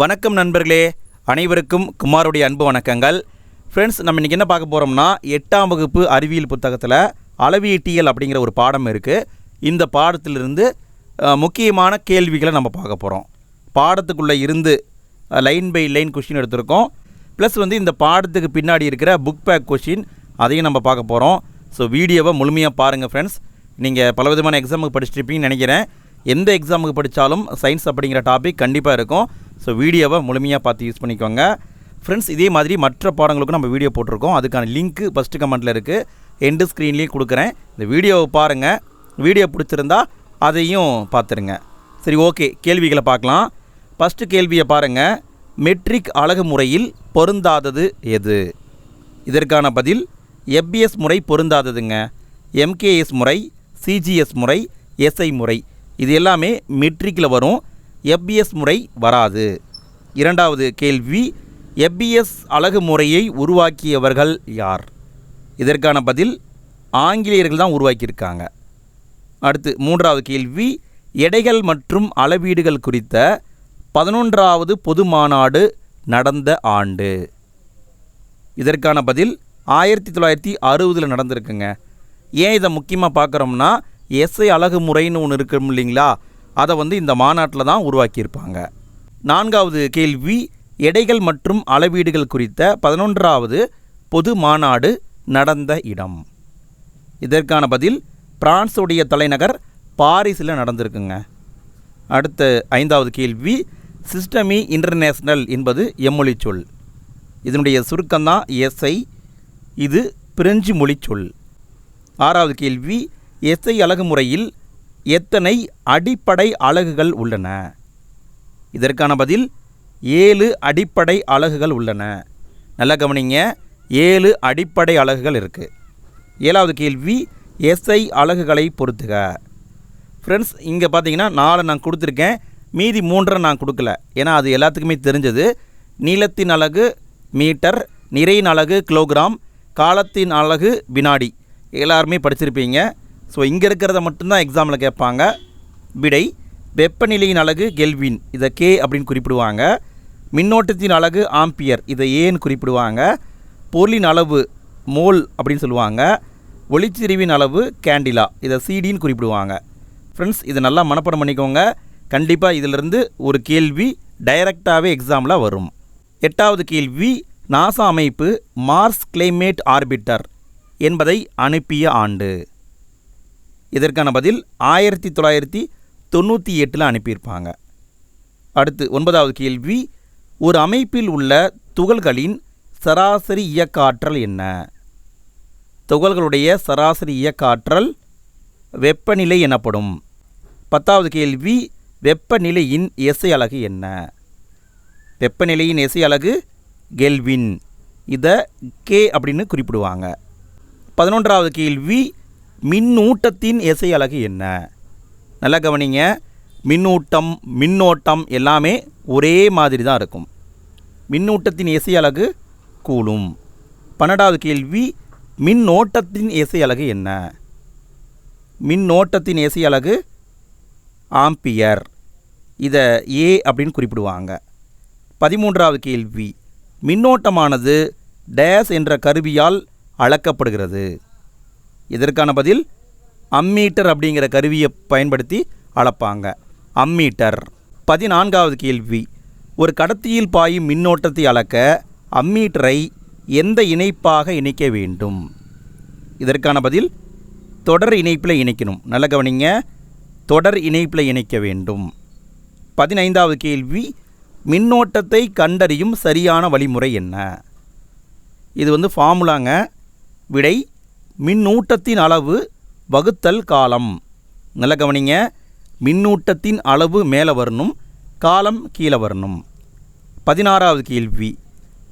வணக்கம் நண்பர்களே. அனைவருக்கும் குமாருடைய அன்பு வணக்கங்கள். ஃப்ரெண்ட்ஸ் நம்ம இன்றைக்கி என்ன பார்க்க போகிறோம்னா எட்டாம் வகுப்பு அறிவியல் புத்தகத்தில் அளவீட்டியல் அப்படிங்கிற ஒரு பாடம் இருக்குது இந்த பாடத்திலிருந்து முக்கியமான கேள்விகளை நம்ம பார்க்க போகிறோம் பாடத்துக்குள்ளே இருந்து லைன் பை லைன் கொஷின் எடுத்திருக்கோம். ப்ளஸ் வந்து இந்த பாடத்துக்கு பின்னாடி இருக்கிற புக் பேக் கொஷின் அதையும் நம்ம பார்க்க போகிறோம் ஸோ வீடியோவை முழுமையாக பாருங்கள் ஃப்ரெண்ட்ஸ் நீங்கள் பலவிதமான எக்ஸாமுக்கு படிச்சிருப்பீங்கன்னு நினைக்கிறேன். எந்த எக்ஸாமுக்கு படித்தாலும் சயின்ஸ் அப்படிங்கிற டாபிக் கண்டிப்பாக இருக்கும். ஸோ வீடியோவை முழுமையாக பார்த்து யூஸ் பண்ணிக்கோங்க. ஃப்ரெண்ட்ஸ் இதே மாதிரி மற்ற பாடங்களுக்கும் நம்ம வீடியோ போட்டிருக்கோம். அதுக்கான லிங்க்கு ஃபஸ்ட்டு கமெண்ட்டில் இருக்குது எண்டு ஸ்க்ரீன்லேயும் கொடுக்குறேன். இந்த வீடியோவை பாருங்கள் வீடியோ பிடிச்சிருந்தா அதையும் பார்த்துருங்க. சரி ஓகே கேள்விகளை பார்க்கலாம். ஃபஸ்ட்டு கேள்வியை பாருங்கள் மெட்ரிக் அழகு முறையில் பொருந்தாதது எது? இதற்கான பதில் எஃப்பிஎஸ் முறை பொருந்தாததுங்க. எம்கேஎஸ் முறை சிஜிஎஸ் முறை எஸ்ஐ முறை. இது எல்லாமே மெட்ரிக்கில் வரும். எஃப்பிஎஸ் முறை வராது. இரண்டாவது கேள்வி எஃப்பிஎஸ் அழகு முறையை உருவாக்கியவர்கள் யார்? இதற்கான பதில் ஆங்கிலேயர்கள் தான் உருவாக்கியிருக்காங்க. அடுத்து மூன்றாவது கேள்வி எடைகள் மற்றும் அளவீடுகள் குறித்த பதினொன்றாவது பொது மாநாடு நடந்த ஆண்டு. இதற்கான பதில் ஆயிரத்தி தொள்ளாயிரத்தி அறுபதில் நடந்திருக்குங்க. ஏன் இதை முக்கியமாக பார்க்குறோம்னா எஸ்ஐ அழகு முறைன்னு ஒன்று இருக்கும் இல்லைங்களா? அதை வந்து இந்த மாநாட்டில் தான் உருவாக்கியிருப்பாங்க. நான்காவது கேள்வி எடைகள் மற்றும் அளவீடுகள் குறித்த பதினொன்றாவது பொது மாநாடு நடந்த இடம். இதற்கான பதில் பிரான்ஸுடைய தலைநகர் பாரிஸில் நடந்திருக்குங்க. அடுத்த ஐந்தாவது கேள்வி சிஸ்டமி இன்டர்நேஷ்னல் என்பது எம்மொழி சொல் இதனுடைய சுருக்கம்தான் எஸ்ஐ இது பிரெஞ்சு மொழி சொல் ஆறாவது கேள்வி எஸ்ஐ அழகு முறையில் எத்தனை அடிப்படை அலகுகள் உள்ளன? இதற்கான பதில் ஏழு அடிப்படை அலகுகள் உள்ளன. நல்லா கவனிங்க ஏழு அடிப்படை அலகுகள் இருக்குது ஏழாவது கேள்வி எஸ்ஐ அலகுகளை பொறுத்துக. ஃப்ரெண்ட்ஸ் இங்கே பார்த்தீங்கன்னா நாலு நான் கொடுத்துருக்கேன் மீதி மூன்றை நான் கொடுக்கல. ஏன்னா அது எல்லாத்துக்குமே தெரிஞ்சது. நீளத்தின் அலகு மீட்டர் நிறையின் அலகு கிலோகிராம் காலத்தின் அலகு வினாடி. எல்லாருமே படிச்சிருப்பீங்க. ஸோ இங்கே இருக்கிறத மட்டும்தான் எக்ஸாமில் கேட்பாங்க. விடை வெப்பநிலையின் அழகு கெல்வின். இதை கே அப்படின்னு குறிப்பிடுவாங்க. மின்னோட்டத்தின் அழகு ஆம்பியர். இதை ஏன்னு குறிப்பிடுவாங்க. பொருளின் அளவு மோல் அப்படின்னு சொல்லுவாங்க. ஒளிச்சிரிவின் அளவு கேண்டிலா. இதை சிடின்னு குறிப்பிடுவாங்க. ஃப்ரெண்ட்ஸ் இதை நல்லா மனப்பாடம் பண்ணிக்கோங்க. கண்டிப்பாக இதிலிருந்து ஒரு கேள்வி டைரக்டாகவே எக்ஸாமில் வரும். எட்டாவது கேள்வி நாசா அமைப்பு மார்ஸ் கிளைமேட் ஆர்பிட்டர் என்பதை அனுப்பிய ஆண்டு. இதற்கான பதில் ஆயிரத்தி தொள்ளாயிரத்தி தொண்ணூற்றி எட்டில் அனுப்பியிருப்பாங்க. அடுத்து ஒன்பதாவது கேள்வி ஒரு அமைப்பில் உள்ள துகள்களின் சராசரி இயக்க ஆற்றல் என்ன? துகள்களுடைய சராசரி இயக்க ஆற்றல் வெப்பநிலை எனப்படும். பத்தாவது கேள்வி வெப்பநிலையின் எசை அலகு என்ன? வெப்பநிலையின் எசை அலகு கெல்வின். இதை கே அப்படின்னு குறிப்பிடுவாங்க. பதினொன்றாவது கேள்வி மின்னூட்டத்தின் எசை அலகு என்ன? நல்லா கவனிங்க. மின்னூட்டம் மின்னோட்டம் எல்லாமே ஒரே மாதிரி தான் இருக்கும். மின்னூட்டத்தின் எசை அலகு கூலும். பன்னெண்டாவது கேள்வி மின்னோட்டத்தின் இசை அலகு என்ன? மின்னோட்டத்தின் இசை அலகு ஆம்பியர். இதை ஏ அப்படின்னு குறிப்பிடுவாங்க. பதிமூன்றாவது கேள்வி மின்னோட்டமானது டேஸ் என்ற கருவியால் அளக்கப்படுகிறது. இதற்கான பதில் அம்மீட்டர் அப்படிங்கிற கருவியை பயன்படுத்தி அளப்பாங்க. அம்மீட்டர். பதினான்காவது கேள்வி. ஒரு கடத்தியில் பாயும் மின்னோட்டத்தை அளக்க அம்மீட்டரை எந்த இணைப்பாக இணைக்க வேண்டும்? இதற்கான பதில் தொடர் இணைப்பில் இணைக்கணும். நல்ல கவனிங்க. தொடர் இணைப்பில் இணைக்க வேண்டும். பதினைந்தாவது கேள்வி மின்னோட்டத்தை கண்டறியும் சரியான வழிமுறை என்ன? இது வந்து ஃபார்முலாங்க விடை மின்னூட்டத்தின் அளவு வகுத்தல் காலம். நல்ல கவனிங்க. மின்னூட்டத்தின் அளவு மேலே வரணும் காலம் கீழே வரணும். பதினாறாவது கேள்வி.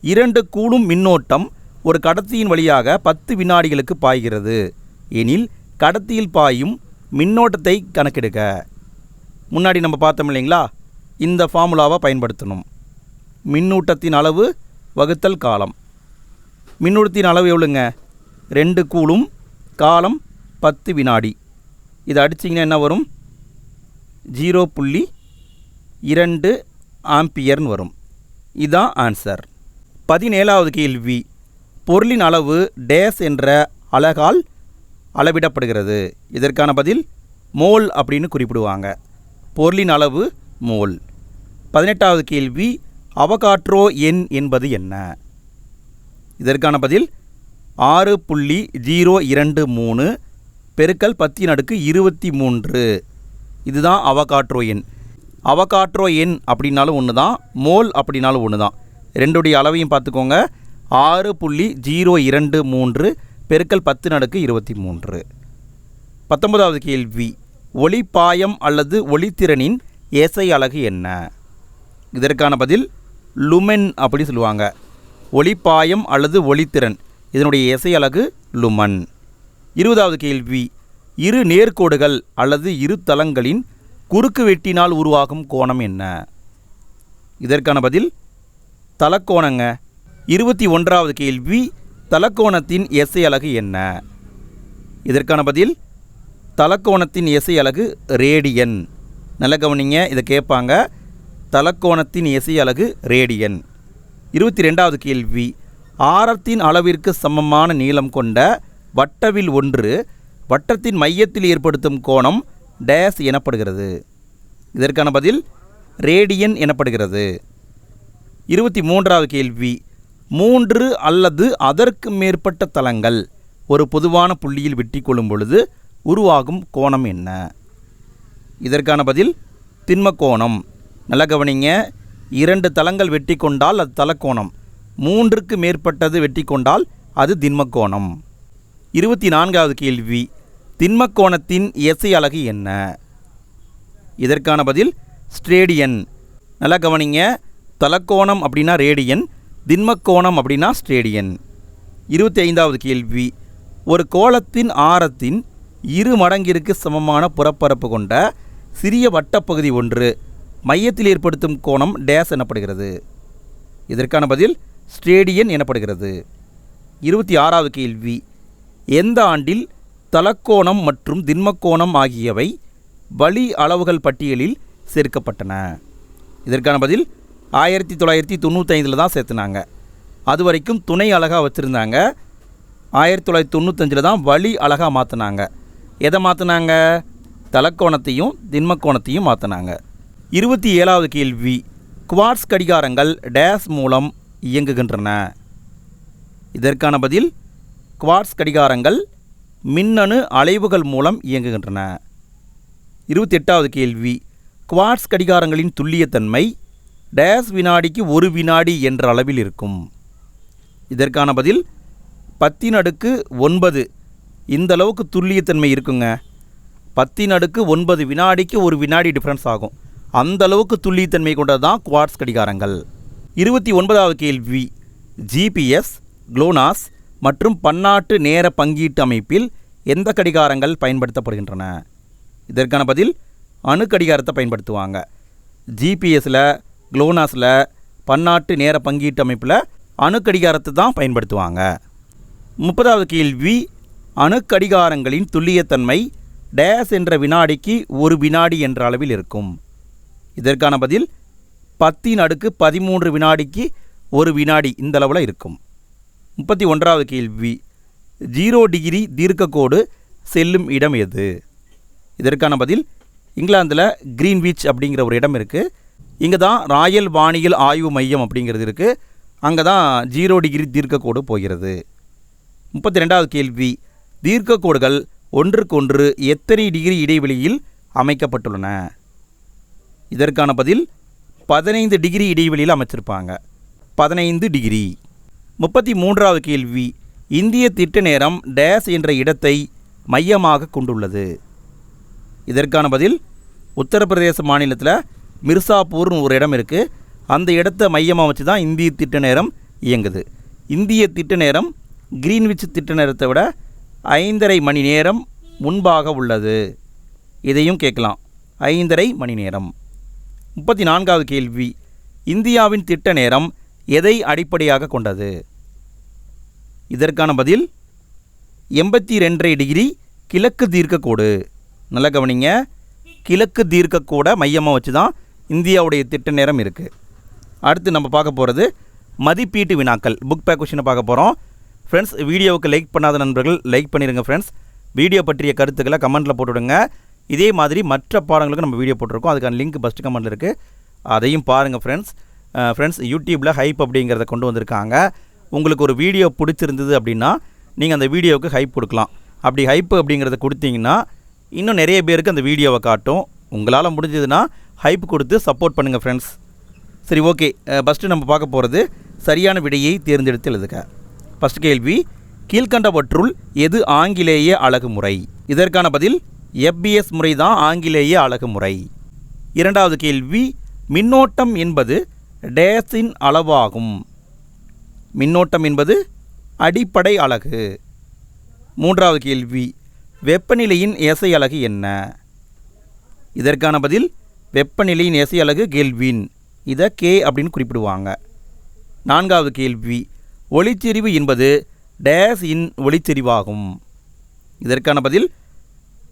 இரண்டு கூலும் மின்னோட்டம் ஒரு கடத்தியின் வழியாக பத்து வினாடிகளுக்கு பாய்கிறது. எனில் கடத்தியில் பாயும் மின்னோட்டத்தை கணக்கெடுக்க முன்னாடி நம்ம பார்த்தோம் இல்லைங்களா? இந்த ஃபார்முலாவை பயன்படுத்தணும். மின்னூட்டத்தின் அளவு வகுத்தல் காலம். மின்னூட்டத்தின் அளவு எவ்வளோங்க? ரெண்டு கூலும் காலம் பத்து வினாடி. இதை அடிச்சிங்கன்னா என்ன வரும்? ஜீரோ புள்ளி இரண்டு ஆம்பியர்னு வரும். இதான் ஆன்சர். பதினேழாவது கேள்வி. பொருளின் அளவு டேஸ் என்ற அழகால் அளவிடப்படுகிறது. இதற்கான பதில் மோல் அப்படின்னு குறிப்பிடுவாங்க. பொருளின் அளவு மோல். பதினெட்டாவது கேள்வி அவகாட்ரோ எண் என்பது என்ன? இதற்கான பதில் ஆறு புள்ளி ஜீரோ இரண்டு மூணு பெருக்கல் பத்தின் அடுக்கு இருபத்தி மூன்று. இதுதான் அவகாட்ரோ எண். அவகாட்ரோ எண் அப்படின்னாலும் ஒன்று தான் மோல் அப்படின்னாலும் ஒன்று தான் ரெண்டுடைய அளவையும் பார்த்துக்கோங்க. ஆறு புள்ளி ஜீரோ இரண்டு மூன்று பெருக்கல் பத்து நடுக்கு இருபத்தி மூன்று. பத்தொன்பதாவது கேள்வி. ஒளிப்பாயம் அல்லது ஒளித்திறனின் இசை அலகு என்ன? இதற்கான பதில் லுமென் அப்படி சொல்லுவாங்க. ஒளிப்பாயம் அல்லது ஒளித்திறன். இதனுடைய இசை அலகு லுமன். இருபதாவது கேள்வி இரு நேர்கோடுகள் அல்லது இரு தளங்களின் குறுக்கு வெட்டினால் உருவாகும் கோணம் என்ன? இதற்கான பதில் தலக்கோணங்க. இருபத்தி ஒன்றாவது கேள்வி தலக்கோணத்தின் இசை அலகு என்ன? இதற்கான பதில் தலக்கோணத்தின் இசை அலகு ரேடியன். நல்ல கவனிங்க இதை கேட்பாங்க. தலக்கோணத்தின் இசை அலகு ரேடியன். இருபத்தி ரெண்டாவது கேள்வி ஆரத்தின் அளவிற்கு சமமான நீளம் கொண்ட வட்டவில் ஒன்று வட்டத்தின் மையத்தில் ஏற்படுத்தும் கோணம் டேஸ் எனப்படுகிறது. இதற்கான பதில் ரேடியன் எனப்படுகிறது. இருபத்தி மூன்றாவது கேள்வி மூன்று அல்லது அதற்கு மேற்பட்ட தளங்கள் ஒரு பொதுவான புள்ளியில் வெட்டி கொள்ளும் பொழுது உருவாகும் கோணம் என்ன? இதற்கான பதில் திண்ம கோணம். நல்ல கவனிங்க இரண்டு தளங்கள் வெட்டி கொண்டால் அது தலக்கோணம் மூன்றுக்கு மேற்பட்டது வெட்டி கொண்டால் அது திண்மக்கோணம். இருபத்தி நான்காவது கேள்வி திண்மக்கோணத்தின் எசை அலகு என்ன? இதற்கான பதில் ஸ்ட்ரேடியன் நல்லா கவனிங்க தலக்கோணம் அப்படின்னா ரேடியன் திண்மக்கோணம் அப்படின்னா ஸ்ட்ரேடியன் இருபத்தி ஐந்தாவது கேள்வி ஒரு கோளத்தின் ஆரத்தின் இரு மடங்கிற்கு சமமான புறப்பரப்பு கொண்ட சிறிய வட்டப்பகுதி ஒன்று மையத்தில் ஏற்படுத்தும் கோணம் டேஸ் எனப்படுகிறது. இதற்கான பதில் ஸ்டேடியன் எனப்படுகிறது. இருபத்தி ஆறாவது கேள்வி. எந்த ஆண்டில் தலக்கோணம் மற்றும் திண்மக்கோணம் ஆகியவை வழி அளவுகள் பட்டியலில் சேர்க்கப்பட்டன? இதற்கான பதில் ஆயிரத்தி தொள்ளாயிரத்தி தொண்ணூத்தைந்தில் தான் சேர்த்துனாங்க. அது வரைக்கும் துணை அழகாக வச்சுருந்தாங்க. ஆயிரத்தி தொள்ளாயிரத்தி தொண்ணூத்தஞ்சில் தான் வழி அழகாக மாற்றினாங்க எதை மாற்றினாங்க தலக்கோணத்தையும் திண்மக்கோணத்தையும் மாற்றினாங்க இருபத்தி ஏழாவது கேள்வி. குவார்ட்ஸ் கடிகாரங்கள் டேஸ் மூலம் இயங்குகின்றன. இதற்கான பதில் குவார்ட்ஸ் கடிகாரங்கள் மின்னணு அலைவுகள் மூலம் இயங்குகின்றன. இருபத்தி எட்டாவது கேள்வி குவார்ட்ஸ் கடிகாரங்களின் துல்லியத்தன்மை டேஸ் வினாடிக்கு ஒரு வினாடி என்ற அளவில் இருக்கும். இதற்கான பதில் பத்தின் அடுக்கு ஒன்பது. இந்த அளவுக்கு துல்லியத்தன்மை இருக்குங்க. பத்தின் அடுக்கு ஒன்பது வினாடிக்கு ஒரு வினாடி டிஃப்ரென்ஸ் ஆகும். அந்த அளவுக்கு துல்லியத்தன்மை கொண்டது தான் குவார்ட்ஸ் கடிகாரங்கள். இருபத்தி ஒன்பதாவது கேள்வி. ஜிபிஎஸ் குளோனாஸ் மற்றும் பன்னாட்டு நேர பங்கீட்டு அமைப்பில் எந்த கடிகாரங்கள் பயன்படுத்தப்படுகின்றன? இதற்கான பதில் அணு கடிகாரத்தை பயன்படுத்துவாங்க. ஜிபிஎஸில் குளோனாஸில் பன்னாட்டு நேர பங்கீட்டு அமைப்பில் அணு கடிகாரத்தை தான் பயன்படுத்துவாங்க. முப்பதாவது கேள்வி அணு கடிகாரங்களின் துல்லியத்தன்மை டேஸ் என்ற வினாடிக்கு ஒரு வினாடி என்ற அளவில் இருக்கும். இதற்கான பதில் பத்தின் அடுக்கு பதிமூன்று வினாடிக்கு ஒரு வினாடி இந்த அளவில் இருக்கும். முப்பத்தி ஒன்றாவது கேள்வி ஜீரோ டிகிரி தீர்க்கக்கோடு செல்லும் இடம் எது? இதற்கான பதில் இங்கிலாந்தில் கிரீன்விச் அப்படிங்கிற ஒரு இடம் இருக்குது இங்கே தான் ராயல் வானியல் ஆய்வு மையம் அப்படிங்கிறது இருக்குது அங்கே தான் ஜீரோ டிகிரி தீர்க்கக்கோடு போகிறது. முப்பத்தி ரெண்டாவது கேள்வி தீர்க்கக்கோடுகள் ஒன்றுக்கொன்று எத்தனை டிகிரி இடைவெளியில் அமைக்கப்பட்டுள்ளன? இதற்கான பதில் பதினைந்து டிகிரி இடைவெளியில் அமைச்சிருப்பாங்க. பதினைந்து டிகிரி. முப்பத்தி மூன்றாவது கேள்வி இந்திய திட்ட நேரம் டேஸ் என்ற இடத்தை மையமாக கொண்டுள்ளது. இதற்கான பதில் உத்தரப்பிரதேச மாநிலத்தில் மிர்சாப்பூர்னு ஒரு இடம் இருக்குது அந்த இடத்த மையமாக வச்சு தான் இந்திய திட்ட நேரம் இயங்குது. இந்திய திட்ட நேரம் கிரீன்விச் திட்ட நேரத்தை விட ஐந்தரை மணி நேரம் முன்பாக உள்ளது. இதையும் கேட்கலாம். ஐந்தரை மணி நேரம். முப்பத்தி நான்காவது கேள்வி. இந்தியாவின் திட்ட நேரம் எதை அடிப்படையாக கொண்டது? இதற்கான பதில் எண்பத்தி ரெண்டரை டிகிரி கிழக்கு தீர்க்கக்கோடு. நல்லா கவனிங்க. கிழக்கு தீர்க்கக்கூட மையமாக வச்சு தான் இந்தியாவுடைய திட்ட நேரம் இருக்குது அடுத்து நம்ம பார்க்க போகிறது மதிப்பீட்டு வினாக்கள். புக் பேக் கொஷினை பார்க்க போகிறோம் ஃப்ரெண்ட்ஸ் வீடியோவுக்கு லைக் பண்ணாத நண்பர்கள் லைக் பண்ணிடுங்க ஃப்ரெண்ட்ஸ் வீடியோ பற்றிய கருத்துக்களை கமெண்ட்டில் போட்டுவிடுங்க. இதே மாதிரி மற்ற பாடங்களுக்கு நம்ம வீடியோ போட்டிருக்கோம். அதுக்கான லிங்க் ஃபஸ்ட்டு கமெண்டில் இருக்குது அதையும் பாருங்கள் ஃப்ரெண்ட்ஸ் ஃப்ரெண்ட்ஸ் யூடியூப்பில் ஹைப் அப்படிங்கிறத கொண்டு வந்திருக்காங்க. உங்களுக்கு ஒரு வீடியோ பிடிச்சிருந்தது அப்படின்னா நீங்கள் அந்த வீடியோவுக்கு ஹைப் கொடுக்கலாம். அப்படி ஹைப் அப்படிங்கிறத கொடுத்தீங்கன்னா இன்னும் நிறைய பேருக்கு அந்த வீடியோவை காட்டும். உங்களால் முடிஞ்சதுன்னா ஹைப் கொடுத்து சப்போர்ட் பண்ணுங்கள் ஃப்ரெண்ட்ஸ் சரி ஓகே ஃபஸ்ட்டு நம்ம பார்க்க போகிறது சரியான விடையை தேர்ந்தெடுத்து எழுதுக. ஃபஸ்ட் கேள்வி கீழ்கண்டவற்றுள் எது ஆங்கிலேய அழகுமுறை? இதற்கான பதில் எஃப்பிஎஸ் முறை தான் ஆங்கிலேய அழகுமுறை. இரண்டாவது கேள்வி மின்னோட்டம் என்பது டேஸின் அளவாகும். மின்னோட்டம் என்பது அடிப்படை அலகு மூன்றாவது கேள்வி வெப்பநிலையின் எசை அலகு என்ன? இதற்கான பதில் வெப்பநிலையின் இசை அலகு கெல்வின். இதை கே அப்படின்னு குறிப்பிடுவாங்க. நான்காவது கேள்வி ஒளிச்செறிவு என்பது டேஸ் இன் ஒளிச்செறிவாகும். இதற்கான பதில்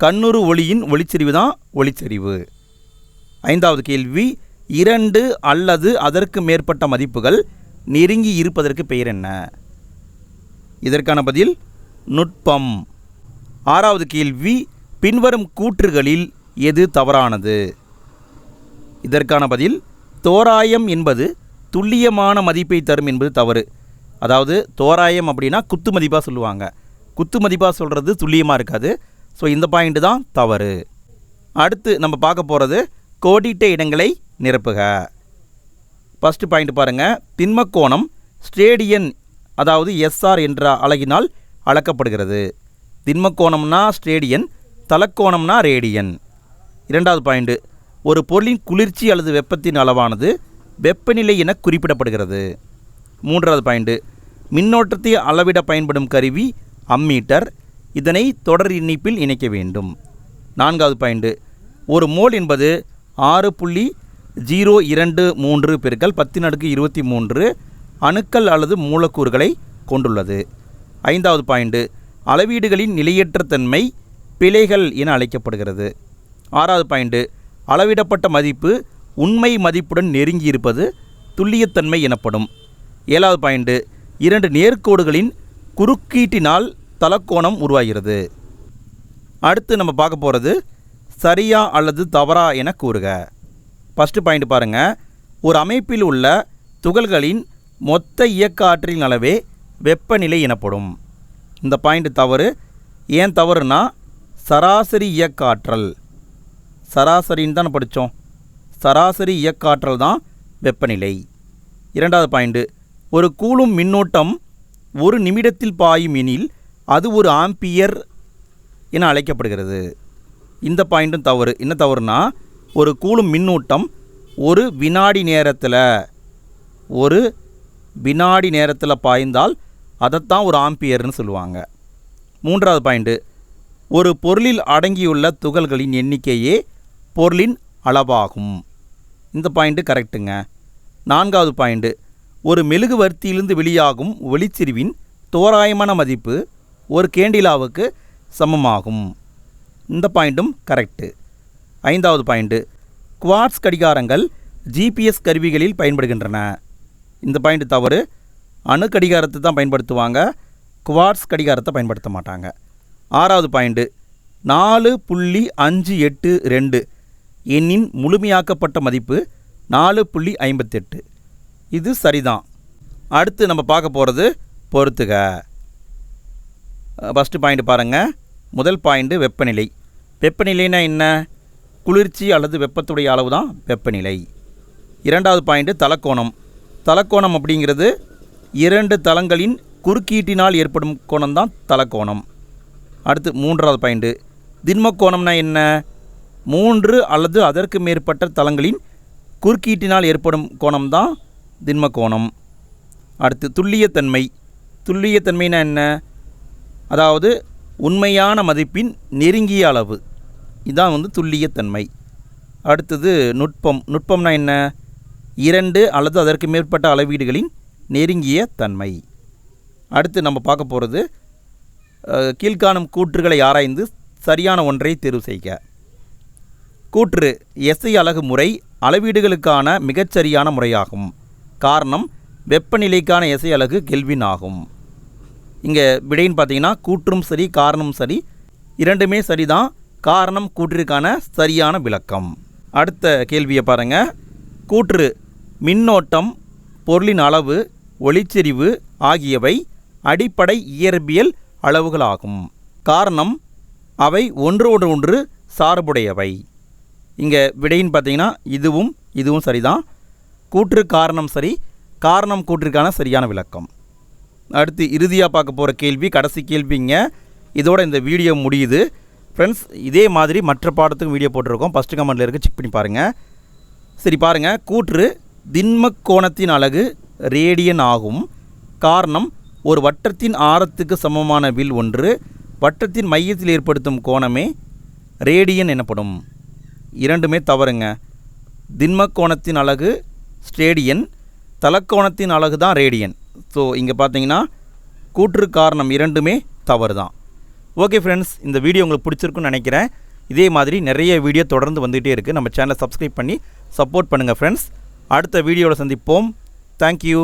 கண்ணுறு ஒளியின் ஒளிச்செறிவு தான் ஒளிச்செறிவு. ஐந்தாவது கேள்வி இரண்டு அல்லது அதற்கு மேற்பட்ட மதிப்புகள் நெருங்கி இருப்பதற்கு பெயர் என்ன? இதற்கான பதில் நுட்பம். ஆறாவது கேள்வி பின்வரும் கூற்றுகளில் எது தவறானது? இதற்கான பதில் தோராயம் என்பது துல்லியமான மதிப்பை தரும் என்பது தவறு. அதாவது தோராயம் அப்படின்னா குத்து மதிப்பாக சொல்லுவாங்க. குத்து மதிப்பாக சொல்கிறது துல்லியமாக இருக்காது. ஸோ இந்த பாயிண்ட் தான் தவறு. அடுத்து நம்ம பார்க்க போகிறது கோடிட்ட இடங்களை நிரப்புக. ஃபஸ்ட்டு பாயிண்ட் பாருங்கள் திண்மக்கோணம் ஸ்டேடியன் அதாவது எஸ்ஆர் என்ற அலகினால் அளக்கப்படுகிறது. திண்மக்கோணம்னா ஸ்டேடியன் தலக்கோணம்னா ரேடியன். இரண்டாவது பாயிண்ட்டு ஒரு பொருளின் குளிர்ச்சி அல்லது வெப்பத்தின் அளவானது வெப்பநிலை என குறிப்பிடப்படுகிறது. மூன்றாவது பாயிண்ட்டு மின்னோட்டத்தை அளவிட பயன்படும் கருவி அம்மீட்டர் இதனை தொடர் இணைப்பில் இணைக்க வேண்டும். நான்காவது பாயிண்ட். ஒரு மோல் என்பது ஆறு புள்ளி ஜீரோ இரண்டு மூன்று பெருக்கள் பத்து நடுக்கு இருபத்தி மூன்று அணுக்கள் அல்லது மூலக்கூறுகளை கொண்டுள்ளது. ஐந்தாவது பாயிண்ட். அளவீடுகளின் நிலையற்ற தன்மை பிழைகள் என அழைக்கப்படுகிறது. ஆறாவது பாயிண்ட். அளவிடப்பட்ட மதிப்பு உண்மை மதிப்புடன் நெருங்கியிருப்பது துல்லியத்தன்மை எனப்படும். ஏழாவது பாயிண்ட். இரண்டு நேர்கோடுகளின் குறுக்கீட்டினால் தலக்கோணம் உருவாகிறது. அடுத்து நம்ம பார்க்க போகிறது சரியா அல்லது தவறா என கூறுக. ஃபஸ்ட்டு பாயிண்ட் பாருங்கள் ஒரு அமைப்பில் உள்ள துகள்களின் மொத்த இயக்க ஆற்றலின் அளவே வெப்பநிலை எனப்படும். இந்த பாயிண்ட் தவறு. ஏன் தவறுனா சராசரி இயக்க ஆற்றல். சராசரின்னு தானே படித்தோம் சராசரி இயக்க ஆற்றல் தான் வெப்பநிலை. இரண்டாவது பாயிண்ட்டு ஒரு கூலும் மின்னோட்டம் ஒரு நிமிடத்தில் பாயும் எனில் அது ஒரு ஆம்பியர் என அழைக்கப்படுகிறது. இந்த பாயிண்ட்டும் தவறு. என்ன தவறுனா ஒரு கூலும் மின்னூட்டம் ஒரு வினாடி நேரத்தில் ஒரு வினாடி நேரத்தில் பாய்ந்தால் அதைத்தான் ஒரு ஆம்பியர்னு சொல்லுவாங்க. மூன்றாவது பாயிண்ட்டு ஒரு பொருளில் அடங்கியுள்ள துகள்களின் எண்ணிக்கையே பொருளின் அளவாகும். இந்த பாயிண்ட்டு கரெக்டுங்க நான்காவது பாயிண்ட்டு ஒரு மெழுகுவர்த்தியிலிருந்து வெளியாகும் ஒளிச்சிரிவின் தோராயமான மதிப்பு ஒரு கேண்டிலாவுக்கு சமமாகும். இந்த பாயிண்ட்டும் கரெக்டு ஐந்தாவது பாயிண்ட்டு குவார்ட்ஸ் கடிகாரங்கள் ஜிபிஎஸ் கருவிகளில் பயன்படுகின்றன. இந்த பாயிண்ட் தவறு. அணு கடிகாரத்தை தான் பயன்படுத்துவாங்க. குவார்ட்ஸ் கடிகாரத்தை பயன்படுத்த மாட்டாங்க. ஆறாவது பாயிண்ட்டு நாலு புள்ளி அஞ்சு எட்டு ரெண்டு எண்ணின் முழுமையாக்கப்பட்ட மதிப்பு நாலு புள்ளி ஐம்பத்தெட்டு. இது சரிதான். அடுத்து நம்ம பார்க்க போகிறது பொறுத்துக. ஃபஸ்ட்டு பாயிண்ட் பாருங்கள் முதல் பாயிண்ட்டு வெப்பநிலை. வெப்பநிலைனா என்ன? குளிர்ச்சி அல்லது வெப்பத்துடைய அளவு தான் வெப்பநிலை. இரண்டாவது பாயிண்ட்டு தலக்கோணம். தலக்கோணம் அப்படிங்கிறது இரண்டு தளங்களின் குறுக்கீட்டினால் ஏற்படும் கோணம் தான் தலக்கோணம். அடுத்து மூன்றாவது பாயிண்ட்டு திண்மக்கோணம்னா என்ன? மூன்று அல்லது அதற்கு மேற்பட்ட தளங்களின் குறுக்கீட்டினால் ஏற்படும் கோணம் தான் திண்மக்கோணம். அடுத்து துல்லியத்தன்மை. துல்லியத்தன்மைனா என்ன? அதாவது உண்மையான மதிப்பின் நெருங்கிய அளவு. இதான் வந்து துல்லியத்தன்மை அடுத்தது நுட்பம். நுட்பம்னா என்ன? இரண்டு அல்லது அதற்கு மேற்பட்ட அளவீடுகளின் நெருங்கிய தன்மை. அடுத்து நம்ம பார்க்க போகிறது கீழ்காணும் கூற்றுகளை ஆராய்ந்து சரியான ஒன்றை தேர்வு செய்க. கூற்று எஸ்ஐ அலகு முறை அளவீடுகளுக்கான மிகச்சரியான முறையாகும். காரணம் வெப்பநிலைக்கான எஸ்ஐ அலகு கெல்வின் ஆகும் இங்கே விடைன்னு பார்த்தீங்கன்னா கூற்றும் சரி காரணம் சரி இரண்டுமே சரிதான். காரணம் கூற்றிற்கான சரியான விளக்கம். அடுத்த கேள்வியை பாருங்கள் கூற்று மின்னோட்டம் பொருளின் அளவு ஒளிச்செறிவு ஆகியவை அடிப்படை இயற்பியல் அளவுகளாகும். காரணம் அவை ஒன்றோடு ஒன்று சார்புடையவை. இங்கே விடைன்னு பார்த்தீங்கன்னா இதுவும் இதுவும் சரிதான். கூற்று காரணம் சரி காரணம் கூற்றிற்கான சரியான விளக்கம். அடுத்து இறுதியாக பார்க்க போகிற கேள்வி கடைசி கேள்விங்க. இதோட இந்த வீடியோ முடியுது. ஃப்ரெண்ட்ஸ் இதே மாதிரி மற்ற பாடத்துக்கும் வீடியோ போட்டிருக்கோம். ஃபஸ்ட்டு கமெண்டில் இருக்குது செக் பண்ணி பாருங்கள் சரி பாருங்கள் கூற்று திண்ம கோணத்தின் அழகு ரேடியன் ஆகும். காரணம் ஒரு வட்டத்தின் ஆரத்துக்கு சமமான வில் ஒன்று வட்டத்தின் மையத்தில் ஏற்படுத்தும் கோணமே ரேடியன் எனப்படும். இரண்டுமே தவறுங்க. திண்ம கோணத்தின் அழகு ஸ்டேடியன் தலக்கோணத்தின் அழகு தான் ரேடியன் ஸோ இங்கே பார்த்தீங்கன்னா கூற்று காரணம் இரண்டுமே தவறு தான் ஓகே ஃப்ரெண்ட்ஸ் இந்த வீடியோ உங்களுக்கு பிடிச்சிருக்குன்னு நினைக்கிறேன். இதே மாதிரி நிறைய வீடியோ தொடர்ந்து வந்துகிட்டே இருக்குது நம்ம சேனலை சப்ஸ்கிரைப் பண்ணி சப்போர்ட் பண்ணுங்கள் ஃப்ரெண்ட்ஸ் அடுத்த வீடியோவில் சந்திப்போம். தேங்க்யூ